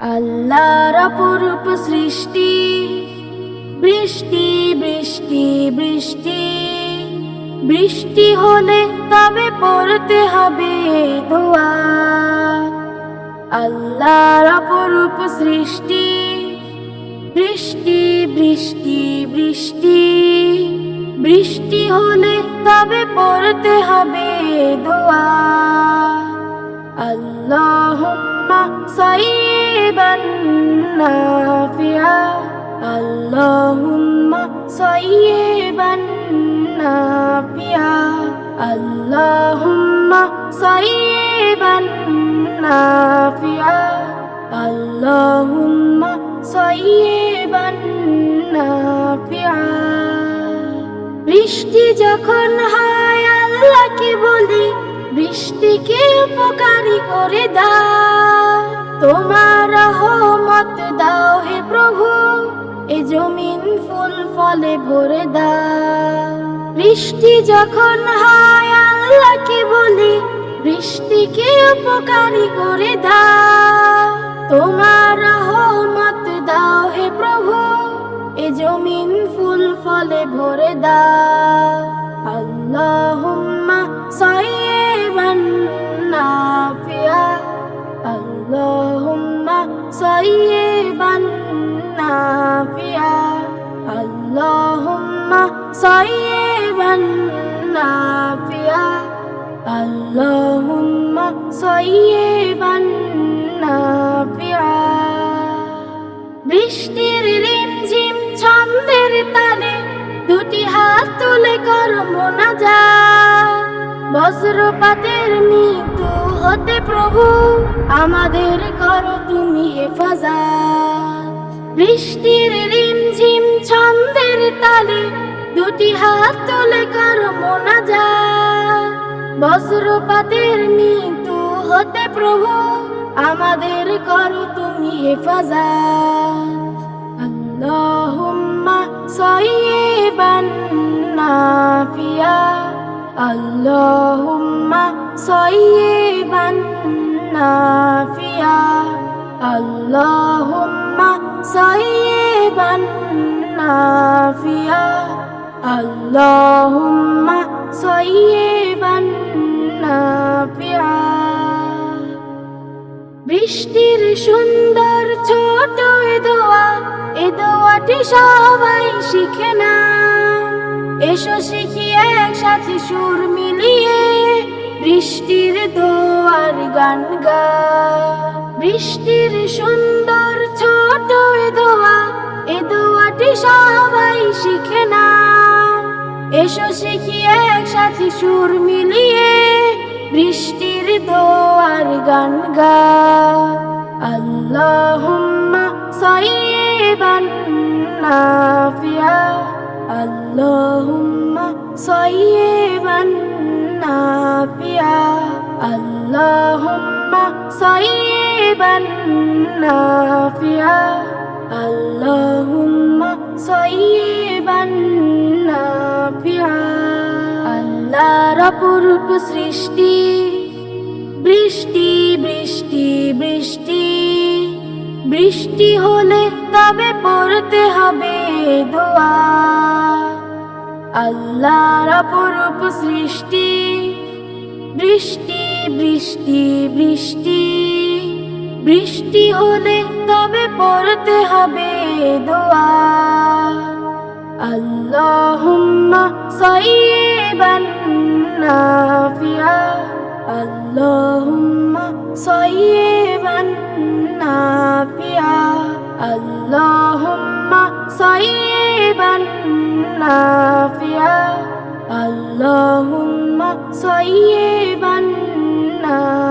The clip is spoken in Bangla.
আল্লাহর অপরূপ সৃষ্টি। বৃষ্টি বৃষ্টি বৃষ্টি। বৃষ্টি হলে তবে পড়তে হবে দোয়া। আল্লাহর অপরূপ সৃষ্টি। বৃষ্টি বৃষ্টি বৃষ্টি। বৃষ্টি হলে তবে পড়তে হবে দোয়া। আল্লাহুম্মা সাইয়্যিবান নাফিআ আল্লাহুম্মা সাইয়্যিবান নাফিআ আল্লাহুম্মা সাইয়্যিবান নাফিআ আল্লাহুম্মা সাইয়্যিবান নাফিআ বৃষ্টি যখন হয়, আল্লাহকে বলি বৃষ্টিকে উপকারী করে দাও। তোমার রহমত দাও হে প্রভু, এ জমিন ফুল ফলে ভরে দাও। বৃষ্টি যখন হয়, আল্লাহকে বলি, বৃষ্টিকে উপকারী করে দাও। তোমার রহমত দাও হে প্রভু, এ জমিন ফুল ফলে ভরে দাও। সাইয়্যিবান নাফিআ আল্লাহুম্মা সাইয়্যিবান নাফিআ বৃষ্টির রিমঝিম, ছন্দের তালে দুটি হাত তুলে কর মোনাজা বজ্রপাতের মৃত্যু হতে প্রভু, আমাদের করো তুমি হেফাজত। বৃষ্টির রিমঝিম, ছন্দের তালে দুটি হাত তুলে কর মোনাজা বজ্রপাতের মৃত্যু হতে প্রভু, আমাদের করো তুমি হেফাজত। আল্লাহুম্মা সাইয়্যিবান নাফিআ আল্লাহুম্মা সাইয়্যিবান নাফিআ আল্লাহুম্মা সাইয়্যিবান আল্লাহুম্মা সাইয়্যিবান নাফিআ বৃষ্টির সুন্দর ছোট এ দোয়া, এ দোয়াটি সবাই শিখে না এসো শিখি একসাথে সুর মিলিয়ে বৃষ্টির দোয়ার গান গা। বৃষ্টির সুন্দর ছোট এ দোয়া, এ দোয়াটি সবাই শিখে না এসো শিখি একসাথে সুর মিলিয়ে, বৃষ্টির দোয়ার গান গা। আল্লাহুম্মা সাইয়্যিবান নাফিআ আল্লাহুম্মা সাইয়্যিবান নাফিআ আল্লাহুম্মা আল্লাহুম্মা সাইয়্যিবান আল্লাহর অপরূপ সৃষ্টি। বৃষ্টি বৃষ্টি বৃষ্টি। বৃষ্টি হলে তবে পড়তে হবে দোয়া। আল্লাহর অপরূপ সৃষ্টি। বৃষ্টি বৃষ্টি বৃষ্টি। বৃষ্টি হলে তবে পড়তে হবে দোয়া। আল্লাহুম্মা সাইয়্যিবান নাফিআ আল্লাহুম্মা সাইয়্যিবান নাফিআ আল্লাহুম্মা সাইয়্যিবান নাফিআ আল্লাহুম্মা সাইয়্যিবান নাফিআ